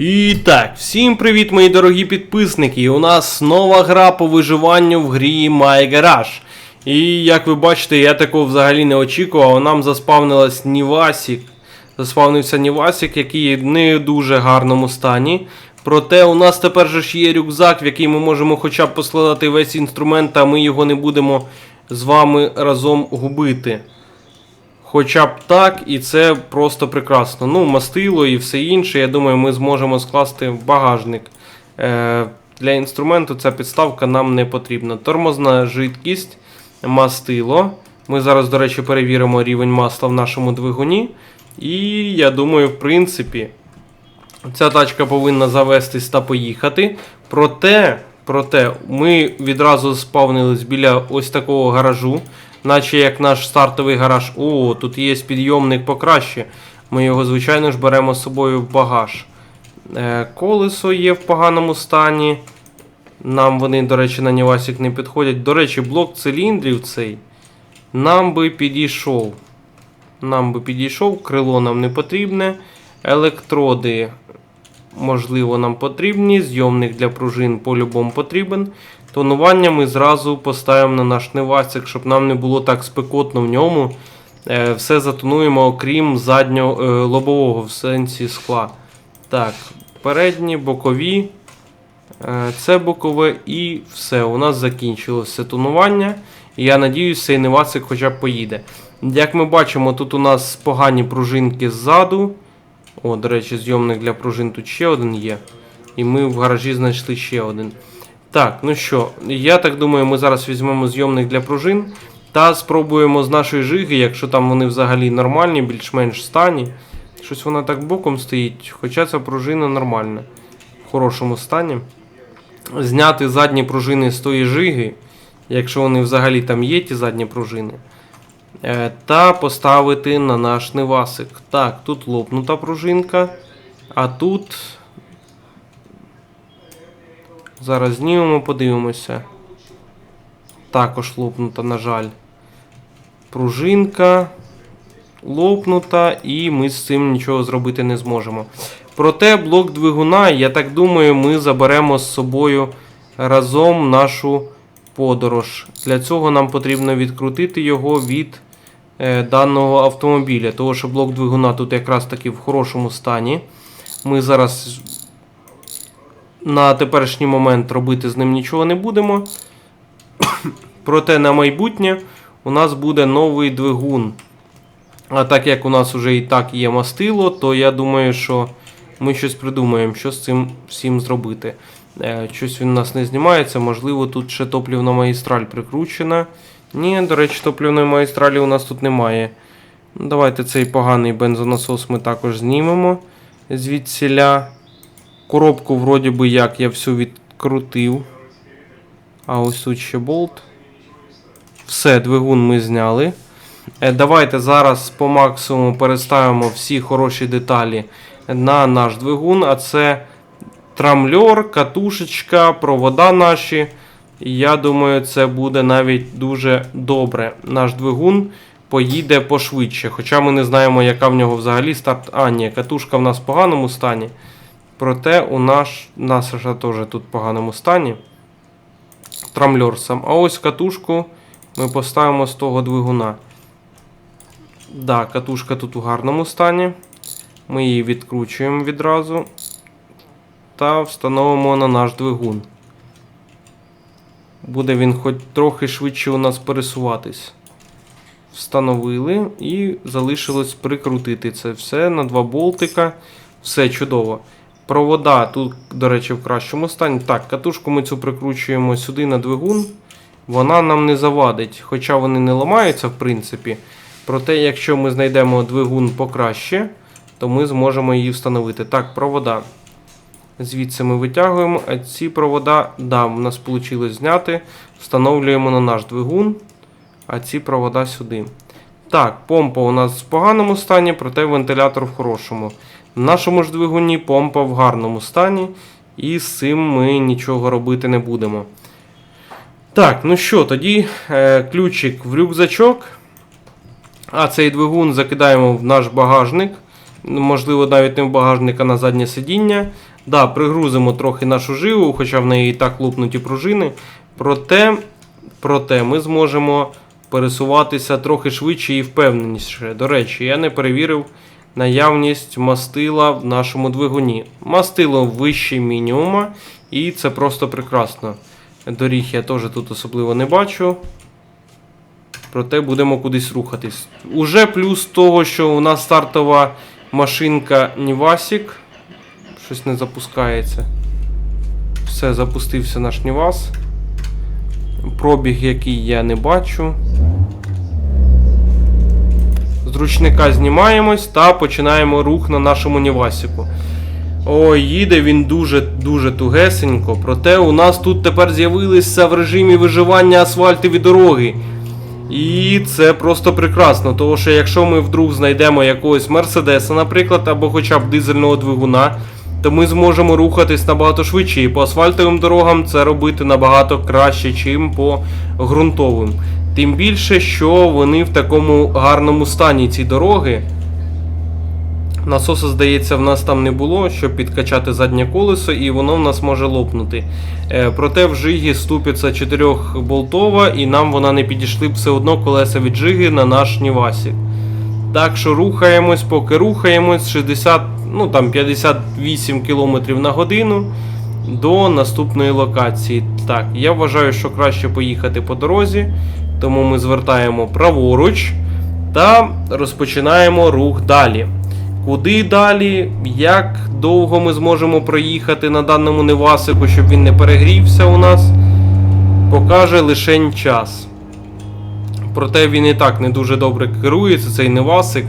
І так, всім привіт, мої дорогі підписники. У нас нова гра по виживанню в грі My Garage. І як ви бачите, я такого взагалі не очікував. Нам заспавнилась Нівасік. Заспавнився Нівасік, який в не дуже гарному стані. Проте у нас тепер же ж є рюкзак, в який ми можемо хоча б поскладати весь інструмент, а ми його не будемо з вами разом губити. Хоча б так, і це просто прекрасно. Ну, мастило і все інше, я думаю, ми зможемо скласти в багажник. Е, для інструменту ця підставка нам не потрібна. Тормозна жидкість, мастило. Ми зараз, до речі, перевіримо рівень масла в нашому двигуні. І я думаю, в принципі, ця тачка повинна завестись та поїхати. Проте, проте, ми відразу спавнились біля ось такого гаражу, наче як наш стартовий гараж. О, тут є підйомник покраще. Ми його, звичайно ж, беремо з собою в багаж. Е, колесо є в поганому стані. Нам вони, до речі, на Нівасік не підходять. До речі, блок циліндрів цей нам би підійшов. Нам би підійшов, крило нам не потрібне. Електроди, можливо, нам потрібні. Зйомник для пружин по-любому потрібен. Тонування ми зразу поставимо на наш Невасик, щоб нам не було так спекотно в ньому. Е, Все затонуємо, окрім заднього е, лобового в сенсі скла. Так, передні, бокові. Е, Це бокове і все. У нас закінчилося тонування. І я надіюсь, цей Невасик хоча б поїде. Як ми бачимо, тут у нас погані пружинки ззаду. О, до речі, зйомник для пружин тут ще один є. І ми в гаражі знайшли ще один. Так, ну що, я так думаю, ми зараз візьмемо зйомник для пружин та спробуємо з нашої жиги, якщо там вони взагалі нормальні, більш-менш стані. Щось вона так боком стоїть, хоча ця пружина нормальна, в хорошому стані. Зняти задні пружини з тої жиги, якщо вони взагалі там є, ті задні пружини. Е, Та поставити на наш невасик. Так, тут лопнута пружинка, а тут. Зараз знімемо, подивимося. Також лопнута, на жаль. Пружинка лопнута, і ми з цим нічого зробити не зможемо. Проте блок двигуна, я так думаю, ми заберемо з собою разом нашу подорож. Для цього нам потрібно відкрутити його від е, даного автомобіля. Тому що блок двигуна тут якраз таки в хорошому стані. Ми зараз на теперішній момент робити з ним нічого не будемо. Проте на майбутнє у нас буде новий двигун. А так як у нас вже і так є мастило, то я думаю, що ми щось придумаємо, що з цим всім зробити. Е, Щось він у нас не знімається, можливо, тут ще топлівна магістраль прикручена. Ні, до речі, топлівної магістралі у нас тут немає. Ну, Давайте цей поганий бензонасос ми також знімемо звідсіля. Коробку, вроді би як, я всю відкрутив. А ось тут ще болт. Все, двигун ми зняли. Е, Давайте зараз по максимуму переставимо всі хороші деталі на наш двигун, а це трамльор, катушечка, провода наші. Я думаю, це буде навіть дуже добре. Наш двигун поїде пошвидше. Хоча ми не знаємо, яка в нього взагалі старт. А, ні, катушка в нас в поганому стані. Проте у наш, наша теж тут в поганому стані. Трамльор сам. А ось катушку ми поставимо з того двигуна. Да, катушка тут у гарному стані. Ми її відкручуємо відразу та встановимо на наш двигун. Буде він хоч трохи швидше у нас пересуватись. Встановили і залишилось прикрутити це все на два болтика. Все чудово. Провода тут, до речі, в кращому стані. Так, катушку ми цю прикручуємо сюди на двигун. Вона нам не завадить, хоча вони не ламаються, в принципі. Проте, якщо ми знайдемо двигун покраще, то ми зможемо її встановити. Так, провода. Звідси ми витягуємо, а ці провода, да, в нас вийшло зняти. Встановлюємо на наш двигун, а ці провода сюди. Так, помпа у нас в поганому стані, проте вентилятор в хорошому. В нашому ж двигуні помпа в гарному стані, і з цим ми нічого робити не будемо. Так, ну що, тоді е, ключик в рюкзачок. А цей двигун закидаємо в наш багажник. Можливо, навіть не в багажник, а на заднє сидіння. Да, пригрузимо трохи нашу живу, хоча в неї і так лупнуті пружини. Проте, проте ми зможемо пересуватися трохи швидше і впевненіше. До речі, я не перевірив наявність мастила в нашому двигуні. Мастило вище мінімума, і це просто прекрасно. Доріг я теж тут особливо не бачу. Проте будемо кудись рухатись. Уже плюс того, що у нас стартова машинка Нівасік. Щось не запускається. Все, запустився наш Нівас. Пробіг, який я не бачу. З ручника знімаємось та починаємо рух на нашому Нівасіку. Ой, їде він дуже-дуже тугесенько. Проте у нас тут тепер з'явилися в режимі виживання асфальтові дороги. І це просто прекрасно, тому що якщо ми вдруг знайдемо якогось Мерседеса, наприклад, або хоча б дизельного двигуна, то ми зможемо рухатись набагато швидше. І по асфальтовим дорогам це робити набагато краще, чим по ґрунтовим. Тим більше, що вони в такому гарному стані ці дороги. Насоса, здається, в нас там не було, щоб підкачати заднє колесо, і воно в нас може лопнути. Е, проте в жигі ступиця 4-болтова, і нам вона не підійшли б все одно колеса від жиги на наш Нівасік. Так що рухаємось, поки рухаємось 60, ну там 58 км на годину до наступної локації. Так, я вважаю, що краще поїхати по дорозі, тому ми звертаємо праворуч та розпочинаємо рух далі. Куди далі, як довго ми зможемо проїхати на даному Невасику, щоб він не перегрівся у нас, покаже лише час. Проте він і так не дуже добре керується, цей Невасик.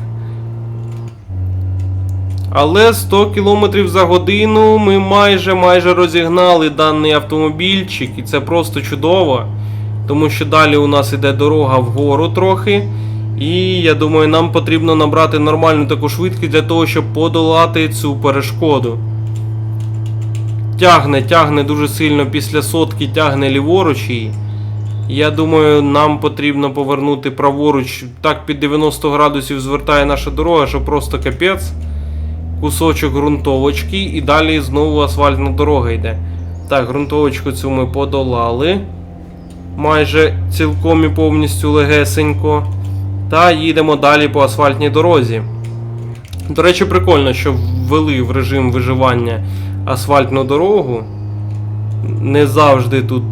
Але 100 км за годину ми майже майже розігнали даний автомобільчик, і це просто чудово. Тому що далі у нас іде дорога вгору трохи. І я думаю, нам потрібно набрати нормальну таку швидкість для того, щоб подолати цю перешкоду. Тягне, тягне дуже сильно після сотки, тягне ліворуч її. Я думаю, нам потрібно повернути праворуч. Так під 90 градусів звертає наша дорога, що просто капець. Кусочок ґрунтовочки і далі знову асфальтна дорога йде. Так, ґрунтовочку цю ми подолали. Майже цілком і повністю легесенько. Та їдемо далі по асфальтній дорозі. До речі, прикольно, що ввели в режим виживання асфальтну дорогу. Не завжди тут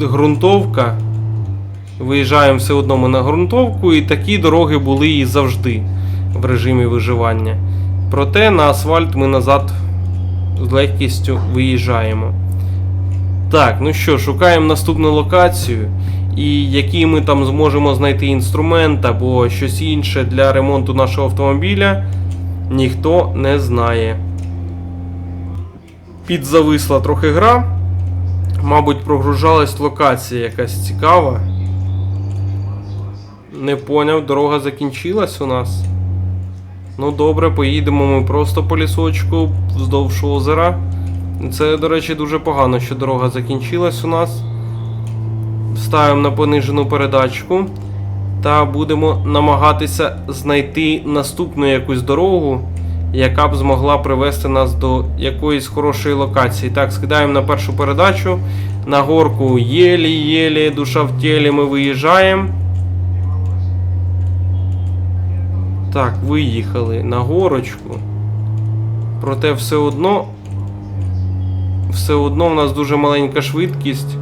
ґрунтовка. Виїжджаємо все одно на ґрунтовку, і такі дороги були і завжди в режимі виживання. Проте на асфальт ми назад з легкістю виїжджаємо. Так, ну що, шукаємо наступну локацію. І які ми там зможемо знайти інструмент або щось інше для ремонту нашого автомобіля, ніхто не знає. Підзависла трохи гра. Мабуть, прогружалась локація якась цікава. Не поняв, дорога закінчилась у нас. Ну добре, поїдемо ми просто по лісочку вздовж озера. Це, до речі, дуже погано, що дорога закінчилась у нас. Ставимо на понижену передачку. Та будемо намагатися знайти наступну якусь дорогу, яка б змогла привести нас до якоїсь хорошої локації. Так, скидаємо на першу передачу. На горку єлі-єлі, душа в тілі ми виїжджаємо. Так, виїхали на горочку. Проте все одно. Все одно в нас дуже маленька швидкість.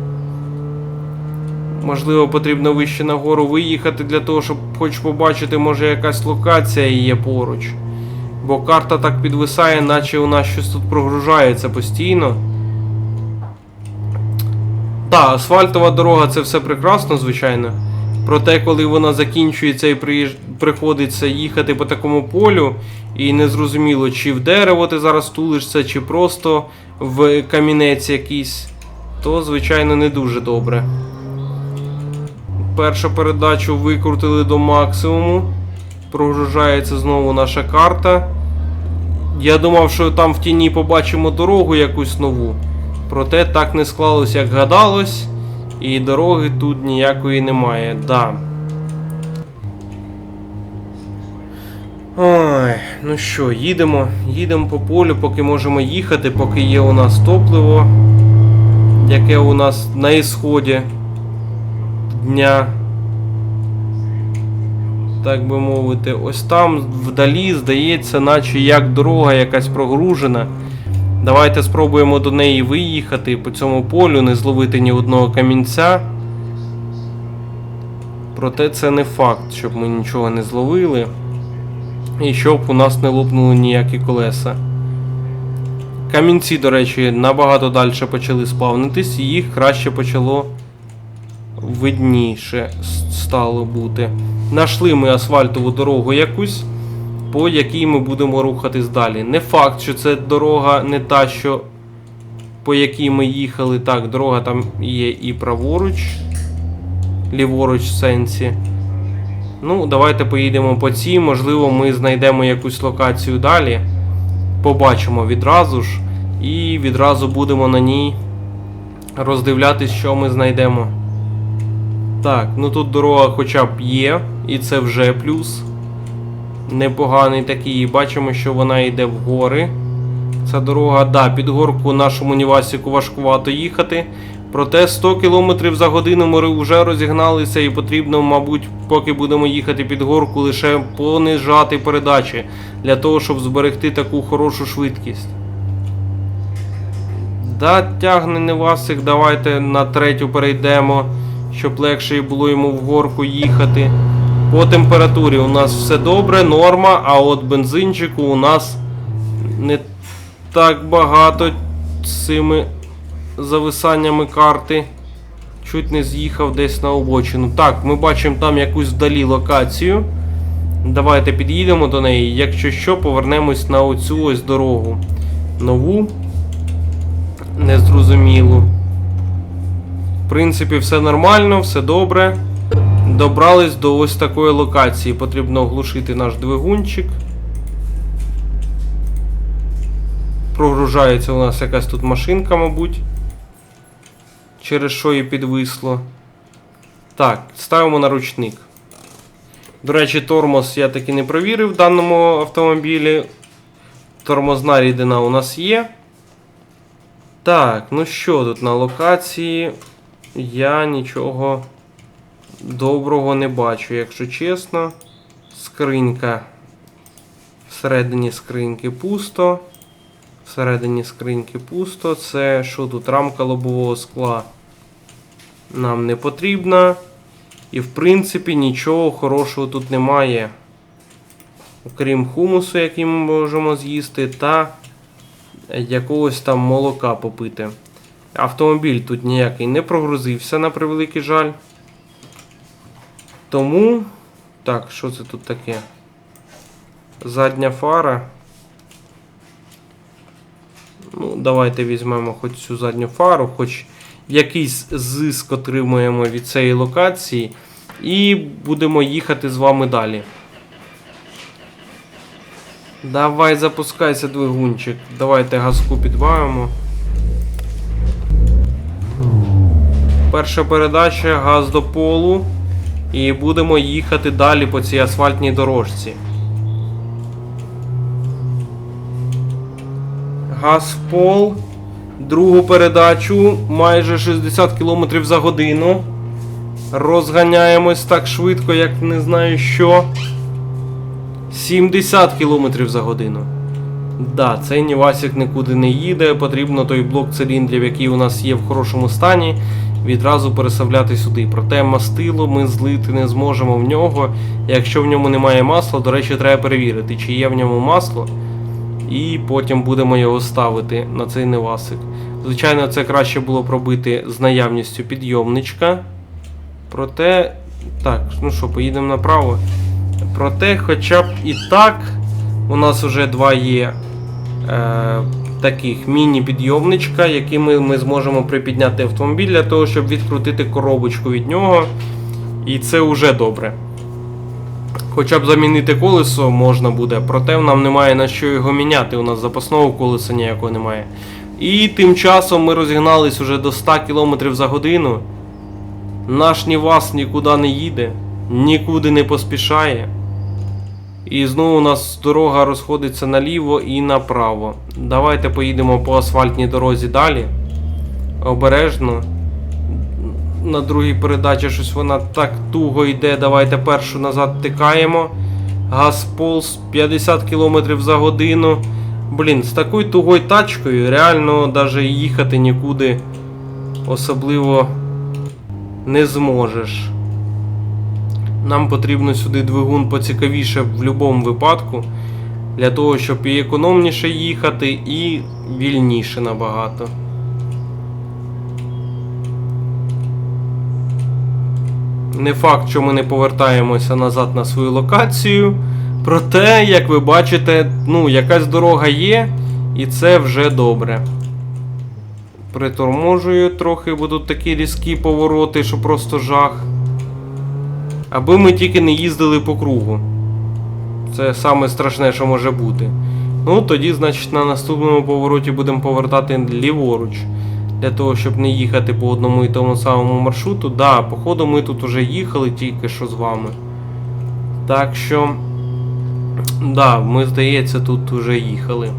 Можливо, потрібно вище нагору виїхати для того, щоб хоч побачити, може якась локація є поруч. Бо карта так підвисає, наче у нас щось тут прогружається постійно. Так, асфальтова дорога це все прекрасно, звичайно. Проте, коли вона закінчується і приходиться їхати по такому полю, і незрозуміло, чи в дерево ти зараз тулишся, чи просто в камінець якийсь, то, звичайно, не дуже добре. Першу передачу викрутили до максимуму. Прогружається знову наша карта. Я думав, що там в тіні побачимо дорогу якусь нову. Проте так не склалось, як гадалось. І дороги тут ніякої немає. Да. Ой, ну що, їдемо, їдемо по полю, поки можемо їхати, поки є у нас топливо, яке у нас на ісході дня. Так би мовити, ось там вдалі, здається, наче як дорога якась прогружена. Давайте спробуємо до неї виїхати по цьому полю, не зловити ні одного камінця. Проте це не факт, щоб ми нічого не зловили. І щоб у нас не лопнули ніякі колеса. Камінці, до речі, набагато далі почали спавнитись, і їх краще почало видніше стало бути. Нашли ми асфальтову дорогу якусь, по якій ми будемо рухатись далі. Не факт, що це дорога не та, що по якій ми їхали. Так, дорога там є і праворуч, ліворуч в сенсі. Ну, давайте поїдемо по цій. Можливо, ми знайдемо якусь локацію далі. Побачимо відразу ж. І відразу будемо на ній роздивлятись, що ми знайдемо. Так, ну тут дорога хоча б є, і це вже плюс. Непоганий такий. Бачимо, що вона йде в гори. Ця дорога, да, під горку нашому Нівасіку важкувато їхати. Проте 100 км за годину ми вже розігналися і потрібно, мабуть, поки будемо їхати під горку, лише понижати передачі для того, щоб зберегти таку хорошу швидкість. Да, тягне Невасик, давайте на третю перейдемо, щоб легше було йому в горку їхати. По температурі у нас все добре, норма, а от бензинчику у нас не так багато цими зависаннями карти. Чуть не з'їхав десь на обочину. Так, ми бачимо там якусь вдалі локацію. Давайте під'їдемо до неї. Якщо що, повернемось на оцю ось дорогу. Нову. Незрозумілу. В принципі, все нормально, все добре. Добрались до ось такої локації. Потрібно оглушити наш двигунчик. Прогружається у нас якась тут машинка, мабуть. Через що і підвисло. Так, ставимо на ручник. До речі, тормоз я таки не провірив в даному автомобілі. Тормозна рідина у нас є. Так, ну що тут на локації? Я нічого доброго не бачу, якщо чесно. Скринька. Всередині скриньки пусто. Всередині скриньки пусто. Це що тут? Рамка лобового скла нам не потрібна. І в принципі нічого хорошого тут немає. Окрім хумусу, який ми можемо з'їсти, та якогось там молока попити. Автомобіль тут ніякий не прогрузився, на превеликий жаль. Тому. Так, що це тут таке? Задня фара. Ну, давайте візьмемо хоч цю задню фару, хоч якийсь зиск отримуємо від цієї локації. І будемо їхати з вами далі. Давай запускайся, двигунчик. Давайте газку підбавимо. Перша передача, газ до полу. І будемо їхати далі по цій асфальтній дорожці. Газ в пол. Другу передачу майже 60 км за годину. Розганяємось так швидко, як не знаю що. 70 км за годину. Да, цей Нівасік нікуди не їде. Потрібно той блок циліндрів, який у нас є в хорошому стані, відразу переставляти сюди. Проте мастило ми злити не зможемо в нього. Якщо в ньому немає масла, до речі, треба перевірити, чи є в ньому масло. І потім будемо його ставити на цей Невасик. Звичайно, це краще було б робити з наявністю підйомничка. Проте. Так, ну що, поїдемо направо. Проте, хоча б і так, у нас вже два є е, таких міні-підйомничка, якими ми зможемо припідняти автомобіль для того, щоб відкрутити коробочку від нього. І це вже добре. Хоча б замінити колесо можна буде, проте нам немає на що його міняти. У нас запасного колеса ніякого немає. І тим часом ми розігнались уже до 100 км за годину. Наш Нівас нікуди не їде, нікуди не поспішає. І знову у нас дорога розходиться наліво і направо. Давайте поїдемо по асфальтній дорозі далі. Обережно. На другій передачі щось вона так туго йде. Давайте першу назад тикаємо. Газ полз 50 км за годину. Блін, з такою тугою тачкою реально навіть їхати нікуди особливо не зможеш. Нам потрібно сюди двигун поцікавіше в будь-якому випадку. Для того, щоб і економніше їхати, і вільніше набагато. Не факт, що ми не повертаємося назад на свою локацію. Проте, як ви бачите, ну, якась дорога є, і це вже добре. Приторможую трохи, бо тут такі різкі повороти, що просто жах. Аби ми тільки не їздили по кругу. Це саме страшне, що може бути. Ну, тоді, значить, на наступному повороті будемо повертати ліворуч. Для того, щоб не їхати по одному і тому самому маршруту. Да, походу ми тут уже їхали тільки що з вами. Так що. Да, ми, здається, тут уже їхали.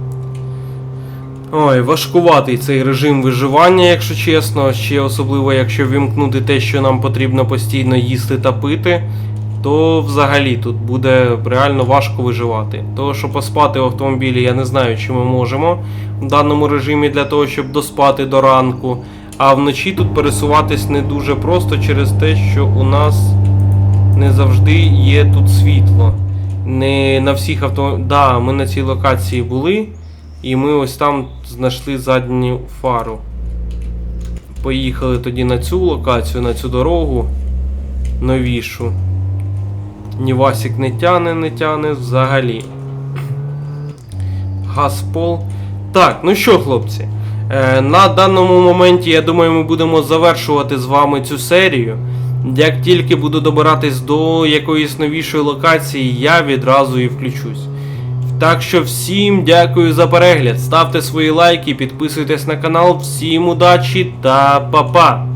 Ой, важкуватий цей режим виживання, якщо чесно. Ще особливо, якщо вімкнути те, що нам потрібно постійно їсти та пити, то взагалі тут буде реально важко виживати. Того, що поспати в автомобілі, я не знаю, чи ми можемо в даному режимі для того, щоб доспати до ранку. А вночі тут пересуватись не дуже просто через те, що у нас не завжди є тут світло. Не на всіх автомобілях. Да, ми на цій локації були. І ми ось там знайшли задню фару. Поїхали тоді на цю локацію, на цю дорогу новішу. Нівасік не тяне, не тяне взагалі. Газпол. Так, ну що, хлопці, е, на даному моменті, я думаю, ми будемо завершувати з вами цю серію. Як тільки буду добиратись до якоїсь новішої локації, я відразу і включусь. Так що всім дякую за перегляд. Ставте свої лайки, підписуйтесь на канал. Всім удачі та па-па!